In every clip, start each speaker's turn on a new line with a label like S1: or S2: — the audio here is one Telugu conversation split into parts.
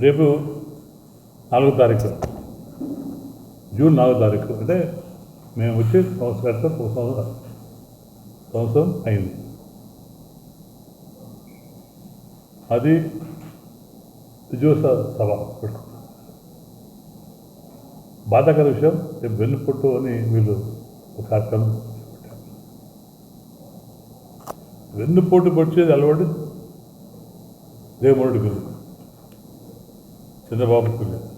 S1: రేపు నాలుగో తారీఖు. జూన్ నాలుగో తారీఖు. అంటే మేము వచ్చి సంవత్సరం ఒక సంవత్సరం సంవత్సరం అయింది. అది విజయోత్సవ సభ పెట్టుకున్నాం బాధాకర విషయం రేపు వెన్నుపొట్టు అని వీళ్ళు ఒక కార్యక్రమం వెన్ను వెన్నుపోటు పొడిచేది అలవాటు దేవుడికి ఉంది చంద్రబాబుకి లేదు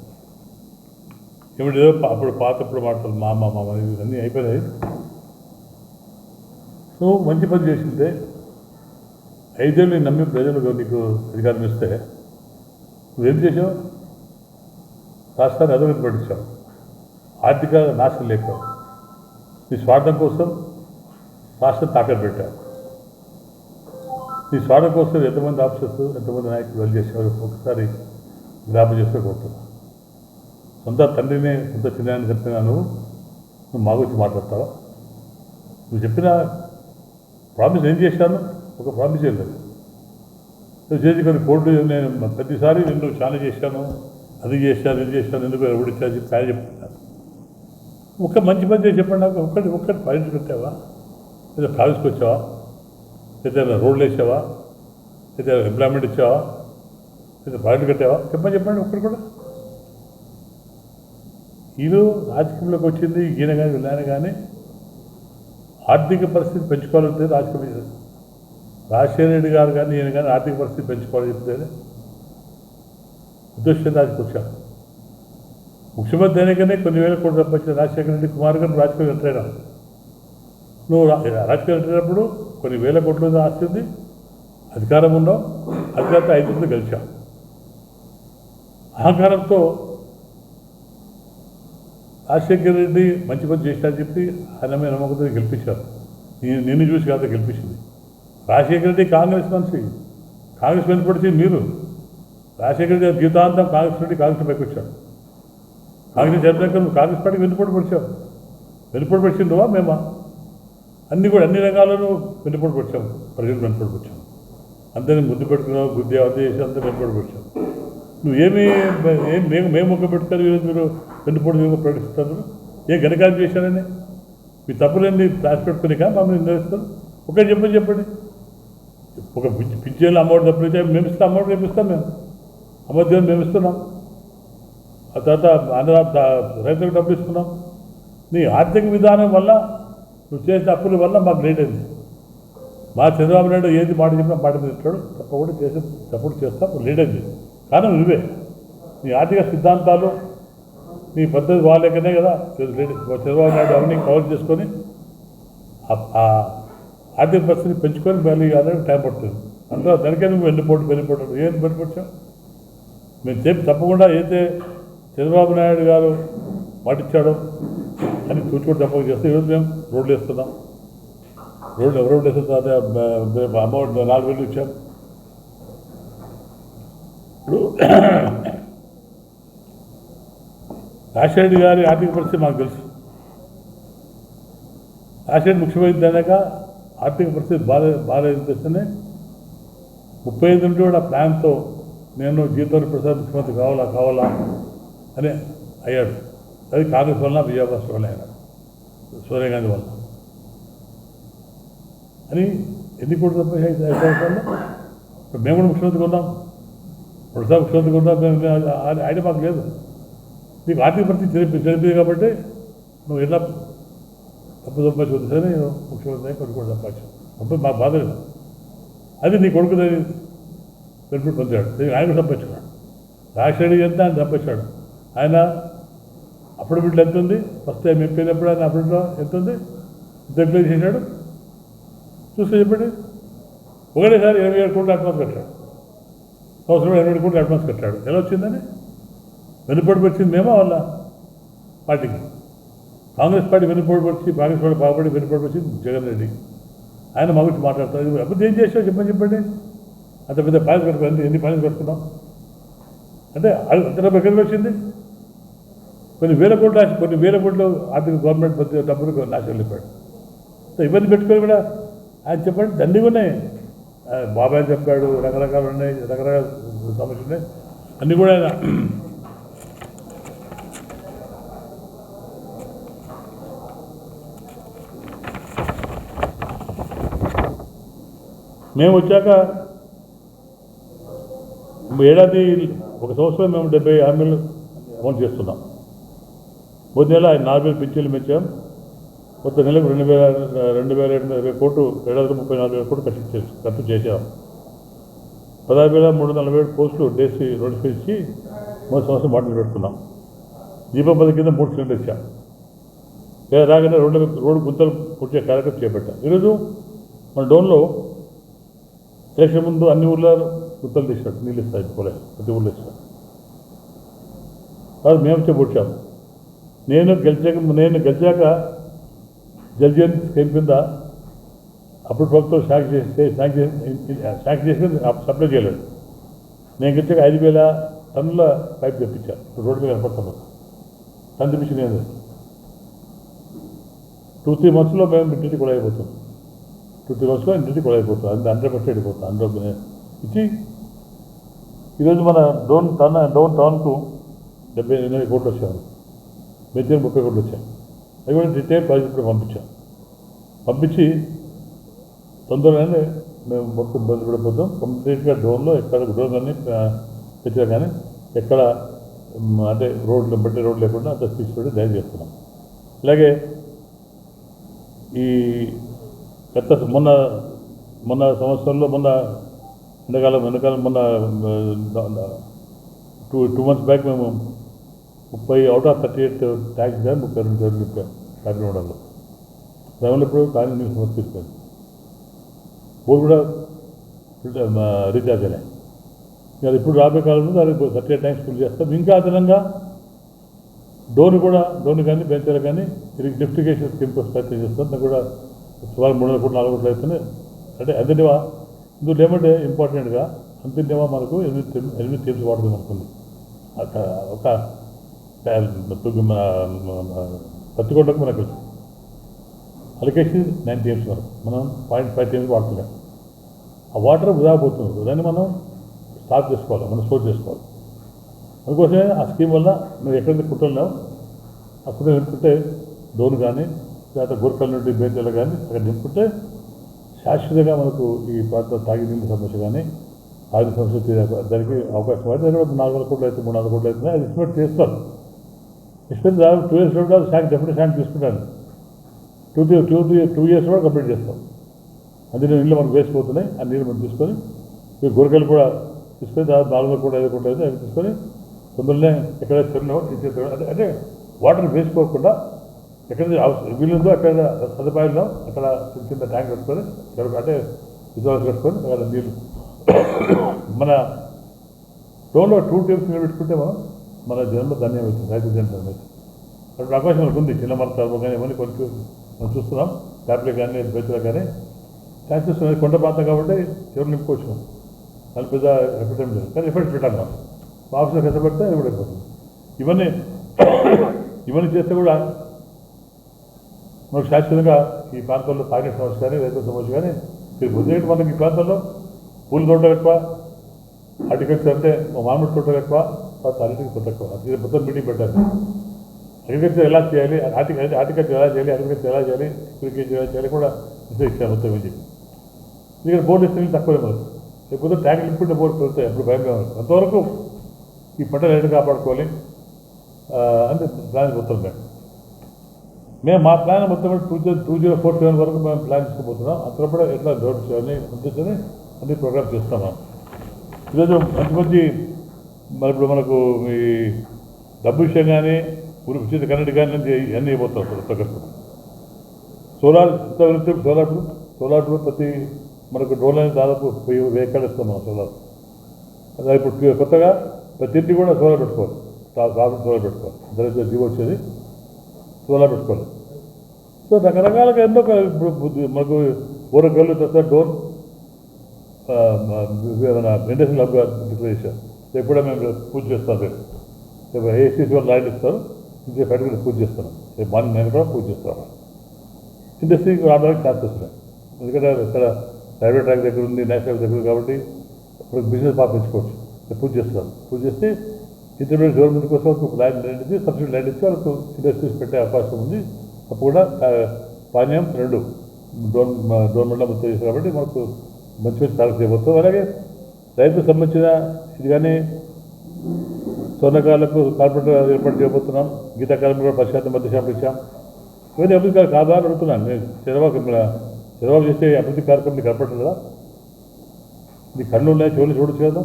S1: ఏమిటి అప్పుడు పాతప్పుడు మాటలు మా మా మామ ఇవన్నీ అయిపోయినాయి. సో మంచి పని చేసిందే ఐదేళ్ళు నేను నమ్మి ప్రజలకు నీకు అధికారం ఇస్తే నువ్వేం చేసావు? రాష్ట్రాన్ని అదొకటి పట్టించావు. ఆర్థిక నాశనం లేక. నీ స్వార్థం కోసం రాష్ట్రం తాకట్టు పెట్టావు. నీ స్వాడ కోసం ఎంతమంది ఆఫీసర్స్ ఎంతమంది నాయకులు వెళ్ళి చేసేవారు ఒకసారి జ్ఞాపం చేస్తే కోరుతున్నా సొంత తండ్రినే సొంత చిన్నాన్ని చెప్పినా నువ్వు నువ్వు మా గురించి మాట్లాడతావా? నువ్వు చెప్పిన ప్రామిస్ ఏం చేశాను ఒక ప్రామిస్ ఏం లేదు. నువ్వు చేసి కొన్ని కోర్టు నేను ప్రతిసారి నేను చాలా చేశాను అది చేశాను ఇది చేశాను ఎందుకు ఎవడిచ్చా చెప్పి ఆయన చెప్తున్నాను ఒక మంచి మంచి చెప్పండి నాకు ఒక్కటి ఒక్కటి పాయింట్ పెట్టావా లేదా ప్రామిస్కి వచ్చావా? లేదా రోడ్లు వేసావా? లేదా ఎంప్లాయ్మెంట్ ఇచ్చావా? లేదా పాయింట్ కట్టావా? చెప్పని చెప్పండి ఒక్కటి కూడా. వీళ్ళు రాజకీయంలోకి వచ్చింది ఈయన కానీ వీళ్ళని కానీ ఆర్థిక పరిస్థితి పెంచుకోవాలంటే రాజకీయ రాజశేఖర రెడ్డి గారు కానీ ఈయన కానీ ఆర్థిక పరిస్థితి పెంచుకోవాలని చెప్తే ఉద్దేశం రాజకీయ వచ్చాను ముఖ్యమంత్రి అయినాకనే కొన్ని వేల కోట్లు సంపాదించిన రాజశేఖర రెడ్డి కుమార్ గారు రాజకీయ ఎంటర్ అయినా నువ్వు రాజకీయ ఎంటర్ అయినప్పుడు కొన్ని వేల కోట్ల ఆస్తి ఉంది అధికారం ఉన్నావు అధికారంతో ఐదు మంది గెలిచావు అహంకారంతో రాజశేఖర రెడ్డి మంచి పని చేసినని చెప్పి ఆయన మీద నమ్మకంతో గెలిపించారు. నేను నిన్ను చూసి కాదు గెలిపించింది. రాజశేఖర రెడ్డి కాంగ్రెస్ మనిషి కాంగ్రెస్ వెనుపడిచి మీరు. రాజశేఖర రెడ్డి జీవితాంతం కాంగ్రెస్ రెడ్డి కాంగ్రెస్ పైకి వచ్చాడు కాంగ్రెస్ జరిపినాక నువ్వు కాంగ్రెస్ పార్టీకి వెనుపడి పడిచావు వెనుపడి పడిచిండువా మేమా? అన్ని కూడా అన్ని రంగాల్లోనూ వెనుపడి పడిచాము ప్రజలు వెనుపడి వచ్చాము అందరినీ ముద్దు పెట్టుకున్నావు గుద్ది అది చేసి అంతా వెనుపడి వచ్చాము నువ్వు ఏమి ఏం మేము మేము మొక్క పెట్టుకొని ఈరోజు మీరు వెన్నుపోటు మేము ప్రకటిస్తారు ఏ ఘనకార్యం చేశారని? మీ తప్పులేని ప్లాస్ పెట్టుకుని కానీ మమ్మల్ని నిర్వహిస్తారు ఒకటి చెప్పని చెప్పండి. ఒక పిచ్చేళ్ళు అమౌంట్ తప్పులు ఇచ్చే మేము ఇస్తాం అమౌంట్ రేపు ఇస్తాం మేము. అమౌంట్ మేము ఇస్తున్నాం. ఆ తర్వాత అన్నదాత రైతులకు డబ్బులు ఇస్తున్నాం. నీ ఆర్థిక విధానం వల్ల నువ్వు చేసిన అప్పుల వల్ల మాకు లేట్ అయింది. మా చంద్రబాబు నాయుడు ఏది మాట చెప్పినా మాట మీద తప్పకుండా చేసి సపోర్ట్ చేస్తాం లేట్ అయింది. కానీ నువ్వే. నీ ఆర్థిక సిద్ధాంతాలు నీ పద్ధతి బాగాలేకనే కదా లేట్ చంద్రబాబు నాయుడు అవన్నీ కవర్ చేసుకొని ఆ- ఆర్థిక పరిస్థితిని పెంచుకొని మళ్ళీ అనేది టైం పడుతుంది. అందులో దానికే నువ్వు వెళ్ళిపోటు వెళ్ళిపోతాడు ఏం వెళ్ళిపోవచ్చావు మేము చెప్పి తప్పకుండా అయితే చంద్రబాబు నాయుడు గారు మాటిచ్చాడో అని తూచుకుంటూ తప్పక చేస్తే ఈరోజు మేము రోడ్లు వేస్తున్నాం. రోడ్లు ఎవరు రోడ్లు వేస్తున్నారు అమౌంట్ నాలుగు వేలు ఇచ్చాం. ఇప్పుడు రాజశేఖర్ గారి ఆర్థిక పరిస్థితి మాకు తెలుసు. రాజశేఖర్ ముఖ్యమైనది అయినాక ఆర్థిక పరిస్థితి బాగా బాగాలేదనే ముప్పై ఐదు నుండి కూడా ప్లాన్తో నేను జీవితంలో ప్రసాద్ ముఖ్యమంత్రి కావాలా కావాలా అని అయ్యాడు. అది కాంగ్రెస్ వలన విజయభాస్ వల్ల అయినాడు సోనియా గాంధీ వల్ల అని ఎన్ని కోట్లు సంపాదించాయి ఇప్పుడు మేము కూడా ముఖ్యమంత్రి ఉన్నాం ప్రసాద్ ముఖ్యమంత్రి ఉన్నాం మేము ఆయన మాకు లేదు. నీకు ఆర్థిక పరిస్థితి చెరిపి చెరిపింది కాబట్టి నువ్వు ఎలా తప్పు సంపాదించు సరే నేను ముఖ్యమంత్రి కొడుకు కూడా సంపాదించాను. అప్పుడు మాకు బాధ లేదు. అది నీ కొడుకు దాన్ని పెట్టుబడి పొందాడు. ఆయన కూడా సంపాదించుకున్నాడు రాజశేఖర్ ఎంత ఆయన సంపాదించాడు. ఆయన అప్పుడు బిడ్డలు ఎంత ఉంది? ఫస్ట్ టైం ఎంపీనప్పుడు ఆయన అప్పుడు ఎంత ఉంది? ఎంత చేశాడు? చూస్తే చెప్పండి. ఒకటేసారి ఇరవై ఏడు కోట్లు అడ్వాన్స్ కట్టాడు. సంవత్సరం ఇరవై ఏడు కోట్లు అడ్వాన్స్ కట్టాడు. ఎలా వచ్చిందని? వెనుపడి వచ్చింది మేమో వాళ్ళ పార్టీకి. కాంగ్రెస్ పార్టీ వెనుపడి వచ్చి కాంగ్రెస్ పార్టీ బాగుపడి వెనుపడి వచ్చింది జగన్ రెడ్డి. ఆయన మా గురించి మాట్లాడతారు. అప్పుడు ఏం చేసావు చెప్పని చెప్పండి. అంత పెద్ద పాయింట్ కట్టుకుని ఎన్ని పాయింట్స్ కట్టుకున్నాం? అంటే అంత డబ్బు ఎక్కడికి వచ్చింది? కొన్ని వేల కోట్లు రాసి కొన్ని వేల కోట్లు ఆర్థిక గవర్నమెంట్ మధ్య డబ్బులు నాశనం వెళ్ళిపోయాడు సో ఇబ్బంది పెట్టుకొని కూడా ఆయన చెప్పండి దండిగా ఉన్నాయి బాబాయ్ చెప్పాడు రకరకాలు ఉన్నాయి రకరకాల సమస్యలు ఉన్నాయి. అన్నీ కూడా ఆయన మేము వచ్చాక ఏడాది ఒక సంవత్సరం మేము డెబ్బై హామీలు అమౌంట్ చేస్తున్నాం. కొద్ది నెల నాలుగు వేల పింఛన్లు పెంచాం కొత్త నెలకు రెండు వేల రెండు వేల ఎనిమిది వేల ఇరవై కోట్లు ఏడాది ముప్పై నాలుగు వేల కోట్లు ఖర్చు చేసి ఖర్చు చేశాం. పదహారు వేల మూడు వందల నలభై ఏడు పోస్టులు డేసి నోటిఫై ఇచ్చి మూడు సంవత్సరం బాటలు పెడుతున్నాం దీపం పది కింద మూడు సిలిండర్ ఇచ్చాం. లేదా రాగానే రోడ్డు రోడ్డు గుంతలు పుట్టే కార్యక్రమం చేపట్టాం. ఈరోజు మన డోన్లో ఎలక్షన్ ముందు అన్ని ఊళ్ళో గుంతలు తీసినట్టు నీళ్ళు ఇస్తాయి పోలే ప్రతి ఊళ్ళో ఇస్తాం కాదు మేము వచ్చే నేను గెలిచాక నేను గెలిచాక జల్జీవన్ స్కీమ్ కింద అప్పుడు ప్రభుత్వం శాంక్ చేస్తే శాంక్ చేసి శాంక్ చేసి సప్లై చేయలేదు. నేను గెలిచాక ఐదు వేల టన్నుల పైప్ తెప్పించాను. ఇప్పుడు రోడ్డు మీద కనపడుతుంది. టన్ తెప్పించింది ఏంది టూ త్రీ మంత్స్లో మేము ఇంటికి కూడా అయిపోతాం టూ త్రీ మంత్స్లో ఇంటికి కూడా అయిపోతాం అది హండ్రెడ్ పర్సెంట్ అయిపోతాం హండ్రెడ్ ఇచ్చి ఈరోజు మన డౌన్ టౌన్ డౌన్ టౌన్కు డెబ్బై ఎనిమిది కోట్లు వచ్చాము మెచ్చిన ముప్పై కోట్లు వచ్చాయి. అవి కూడా రిటైల్ ప్రాజెక్ట్ కూడా పంపించాం. పంపించి తొందరగానే మేము మొత్తం ఇబ్బంది పడిపోతాం. కంప్లీట్గా డ్రోన్లో ఎక్కడ డ్రోన్ కానీ తెచ్చినా కానీ ఎక్కడ అంటే రోడ్లు బట్టి రోడ్లు లేకుండా అంత తీసుకుంటే డ్రైవ్ చేస్తున్నాం. అలాగే ఈ గత మొన్న మొన్న సంవత్సరంలో మొన్న ఎండాకాలం ఎండాకాలం మొన్న టూ టూ మంత్స్ బ్యాక్ మేము ముప్పై out of thirty eight tax కానీ ముప్పై రెండు సార్లు నింపాం కాకినాడలో ఇప్పుడు కానీ సమస్య సమర్పిస్తాను బోర్ కూడా రీఛార్జ్ అయినాయి ఇంకా అది ఇప్పుడు రాబోయే కాలంలో దానికి థర్టీ ఎయిట్ ట్యాంక్స్ ఫుల్ చేస్తాం. ఇంకా అదనంగా డోన్ కూడా డోన్ కానీ బెంచర్ కానీ లిఫ్టికేషన్ స్కీమ్ కోసం ప్రయత్నం చేస్తాం దాన్ని కూడా సుమారు మూడు వందల కోట్లు నాలుగు కోట్లు అవుతున్నాయి అంటే అంతనివా ఇందులో ఏమంటే ఇంపార్టెంట్గా అంతనివా మనకు ఎనిమిది ఎనిమిది టీమ్స్ వాడుతుంది అనుకుంది అక్కడ ఒక పత్తికొండకు మనకు అలికేషన్ నైన్ టీమ్స్ వరకు. మనం పాయింట్ ఫైవ్ టీమ్స్ వాడుతున్నాం. ఆ వాటర్ వృధా పోతుంది దాన్ని మనం స్టాప్ చేసుకోవాలి. మనం స్టోర్ చేసుకోవాలి. అందుకోసమే ఆ స్కీమ్ వల్ల మేము ఎక్కడైతే కుట్టలేము ఆ నింపుకుంటే డోన్ కానీ లేకపోతే గురకల నుండి బేతలు కానీ అక్కడ నింపుకుంటే శాశ్వతంగా మనకు ఈ ప్రాంతం తాగి నీళ్ళ సమస్య కానీ తాగి సమస్య తీరే దానికి అవకాశం. అయితే నాలుగు వందల కోట్లు అయితే మూడు వందల కోట్లు అయితే అది ఎస్టిమేట్ చేస్తారు. ఎస్టిమేట్ దాదాపు టూ ఇయర్స్ లోపల శాంక్ డెఫినెట్ శాంక్ తీసుకుంటాను. Two three two three two years కూడా కంప్లీట్ చేస్తాం. అందులో నీళ్ళు మనకు వేస్ట్ పోతున్నాయి ఆ నీళ్ళు మనం తీసుకొని ఈ గురకలు కూడా తీసుకొని దాదాపు నాలుగు వందల ఏదో ఐదు అయితే అవి తీసుకొని తొందరనే ఎక్కడ చెరువులో అంటే అంటే వాటర్ వేస్ట్ పోకుండా ఎక్కడైతే అవసరం వీలుందో అక్కడ సదుపాయంలో అక్కడ చిన్న చిన్న ట్యాంక్ పెట్టుకొని అంటే విజువల్స్ కట్టుకొని అక్కడ నీళ్ళు. మన టోన్లో టూ టీమ్స్ పెట్టుకుంటే మనం మన జన్మ ధన్యం అవుతుంది రైతు జన్మ అనేది అక్కడ అవకాశం మనకు ఉంది చిన్న మన తరపు కానీ ఇవన్నీ కొన్ని మనం చూస్తున్నాం. ట్యాబ్లెట్ కానీ బెచ్చులు కానీ. ఛాన్సెస్ ఉన్నాయి కొండ ప్రాంతం కాబట్టి చెరువు నింపుకోవచ్చు మనం. దాని పెద్ద ఎఫెక్ట్ ఏం లేదు. కానీ ఎఫెక్ట్ పెట్టాలి మనం. ఆఫీసులో కష్టపడితే పెడితే కూడా అయిపోతుంది. ఇవన్నీ ఇవన్నీ చేస్తే కూడా మనకు శాశ్వతంగా ఈ ప్రాంతంలో తాగిన సమస్య కానీ రైతుల సమస్య కానీ తీరిపోతుంది. ఎందుకంటే మనకి ఈ ప్రాంతంలో పూల తోట ఎక్కువ హార్టికల్చర్ అంటే మామిడి తోట ఎక్కువ తర్వాత అరటికి ఇది మొత్తం మీటింగ్ పెట్టారు అగ్రికల్చర్ ఎలా చేయాలి? హార్టికల్చర్ హార్టికల్చర్ ఎలా చేయాలి? అగ్రికల్చర్ ఎలా చేయాలి? అగ్రికల్చర్ ఎలా చేయాలి కూడా ఇచ్చారు మొత్తం విజయం ఇక్కడ బోర్డు ఇస్తే తక్కువే మనకు లేకపోతే ట్యాంక్ లిక్విడ్ బోర్డు పెడితే అప్పుడు భయం కావాలి అంతవరకు ఈ పంటలు ఎటు కాపాడుకోవాలి? అంటే ప్లాన్ మొత్తం మేము మేము మా ప్లాన్ మొత్తం two zero two zero four seven వరకు మేము ప్లాన్ తీసుకుపోతున్నాం. అక్కడ కూడా ఎట్లా డెవలప్ చేయాలని అందించని అన్ని ప్రోగ్రామ్ చేస్తున్నాం ఈరోజు మంచి మంచి మరి ఇప్పుడు మనకు ఈ డబ్బు విషయం కానీ ఊరి ఉచిత కరెంట్ కానీ అన్నీ అయిపోతాం ప్రతి ఒక్కరు సోలార్ ఎంత వెళ్తే సోలార్ సోలార్ ప్రతి మనకు డ్రోన్ అనేది దాదాపు వెయ్యి వెయ్యి సోలార్. అదే ఇప్పుడు కొత్తగా ప్రతి ఇంటికి కూడా సోలార్ పెట్టుకోవాలి. రాబడి సోలార్ పెట్టుకోవాలి. దళిత జీవో వచ్చేది సోలార్ పెట్టుకోవాలి. సో రకరకాలుగా ఎన్నో ఇప్పుడు మనకు ఊరకల్లు తర్వాత డోర్ ఆ, మన ఇండస్ట్రియల్ హబ్గా డిక్లేర్ చేశారు. ఎప్పుడే మేము పూజ చేస్తాం రేపు. రేపు ఏసీసీ వాళ్ళు లైన్ ఇస్తారు ఇంకే కూడా పూజ చేస్తాను రేపు మార్నింగ్ నేను కూడా పూజ చేస్తాను. ఇండస్ట్రీకి రావడానికి ఛాన్సెస్ ఉన్నాయి ఎందుకంటే ఇక్కడ రైల్వే ట్రాక్ దగ్గర ఉంది నేషనల్ దగ్గర కాబట్టి ఇప్పుడు బిజినెస్ బాగా పెంచుకోవచ్చు. పూజ చేస్తాను పూజ చేస్తే ఇంటర్మీడియట్ గవర్నమెంట్ కోసం ఒక ల్యాండ్ ల్యాండ్ ఇచ్చి సబ్సిడీ ల్యాండ్ ఇచ్చి వాళ్ళకు ఇండస్ట్రీస్ పెట్టే అవకాశం ఉంది. అప్పుడు కూడా పానీయం రెండు. డోన్ గవర్నమెంట్లో మొత్తం చేశారు కాబట్టి మనకు మంచి మంచి కార్యక్రమం చేయబోతాం అలాగే రైతుకు సంబంధించిన ఇది కానీ స్వర్ణకాలకు కార్పొరేటర్ ఏర్పాటు చేయబోతున్నాం. గీతా కార్మికులు కూడా ప్రశాంత మధ్య షాపులు ఇచ్చాం ఇవన్నీ అభివృద్ధి కాదు కాదా అని అడుగుతున్నాను. నేను చంద్రబాబు చంద్రబాబు చేసే అభివృద్ధి కార్యక్రమం నీకు కదా? నీ కళ్ళు ఉన్నాయి చెవులు చూడొచ్చు కదా?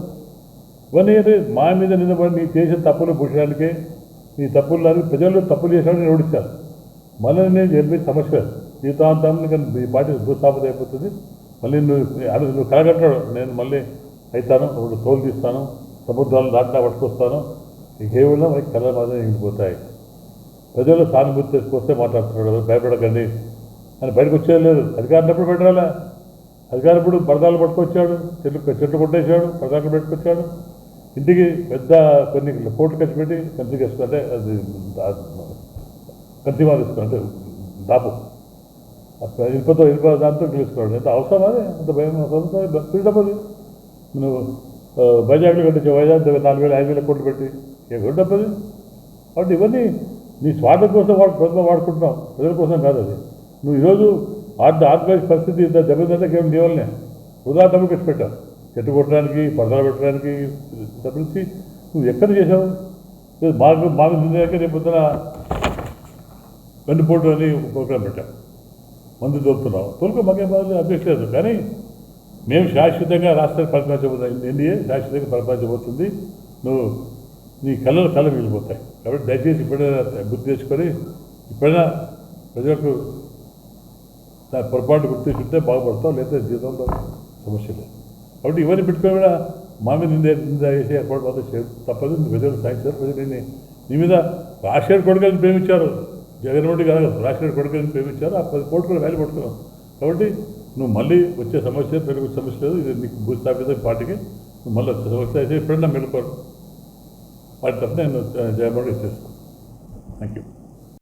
S1: ఇవన్నీ ఏంటి మా మీద నిలబడి నీ చేసిన తప్పులు పుట్టడానికే నీ తప్పులు అని ప్రజలు తప్పులు చేశాడని ఓడించారు మళ్ళీ నేను చెప్పే సమస్య జీవితాంతం ఈ పార్టీ భూస్థాపన అయిపోతుంది. మళ్ళీ నువ్వు అడు నువ్వు కలగట్టాడు నేను మళ్ళీ అవుతాను ఇప్పుడు తోలు తీస్తాను సముద్రాలు దాటినా పట్టుకొస్తాను కేవలం మనకి కళ్ళ మాత్రం మిగిలిపోతాయి ప్రజల్లో సానుభూతి తీసుకొస్తే మాట్లాడుతున్నాడు భయపడకండి. అని బయటకు వచ్చేది లేదు. అధికారినప్పుడు పెట్టాలా అధికారం పరదాలు పట్టుకొచ్చాడు? చెట్లు చెట్లు కొట్టేశాడు పరదాలు పెట్టుకొచ్చాడు? ఇంటికి పెద్ద కొన్ని కోట్లు ఖర్చు పెట్టి కంచి ఖర్చు అది కంచి మాదిస్తాడు అంటే దాపు. అక్కడ ఇనుపతో ఇనుప దాంతో గెలుచుకోవడం ఎంత అవసరం అది? అంత భయం? అవసరం ఫ్రీడమ్ అది నువ్వు వైజాగ్లో కట్టించావు వైజాగ్ నాలుగు వేల ఐదు వేల కోట్లు పెట్టి ఎక్కడ డబ్బది కాబట్టి ఇవన్నీ నీ స్వార్థం కోసం వాడు ప్రభుత్వం వాడుకుంటున్నావు. ప్రజల కోసం కాదు అది. నువ్వు ఈరోజు ఆర్థ ఆర్థిక పరిస్థితి ఇంత దెబ్బతింటే కేవలం నీ వల్లనే వృధా డబ్బులు ఖర్చు పెట్టావు. చెట్టు కొట్టడానికి పరదాలు పెట్టడానికి డబ్బులిచ్చి నువ్వు ఎక్కడ చేసావు లేదు, మాకు మాకు నిందాక రేపు పొద్దున వెన్నుపోటు అని ప్రోగ్రాం పెట్టావు. మందు దొరుకుతున్నావు తొలుకు మాకేం బాధ అభ్యక్షలేదు కానీ మేము శాశ్వతంగా రాష్ట్ర పరిపాలించబోతాం ఎన్డీఏ శాశ్వతంగా పరిపాలించబోతుంది నువ్వు నీ కళ్ళలు కళ్ళు మిగిలిపోతాయి. కాబట్టి దయచేసి ఇప్పుడైనా గుర్తు తెచ్చుకొని ఇప్పుడైనా ప్రజలకు నా పొరపాటు గుర్తు తెచ్చుంటే బాగుపడతాం లేదా జీవితంలో సమస్య లేదు. కాబట్టి ఇవన్నీ పెట్టుకొని కూడా మా మీద నింద నింద చేసే ఏర్పాటు మాత్రం తప్పదు. ప్రజలు సాధించారు. ప్రజలు నీ మీద రాజశేఖర్ కొడుకుని ప్రేమించారు. జగన్మోహన్ రెడ్డి గారు రాజశేఖర్ కొడుకుని ప్రేమించారు. ఆ పది కోట్లు కూడా పట్టుకున్నాం. కాబట్టి నువ్వు మళ్ళీ వచ్చే సమస్య పెరుగు సమస్య లేదు. ఇది నీకు భూస్థాపిత పార్టీకి. నువ్వు మళ్ళీ వచ్చే సమస్య అయితే ఎప్పుడన్నా మెలుకోరు. వాటి తప్ప నేను జయమోహన్ ఇచ్చేస్తాను థ్యాంక్ యూ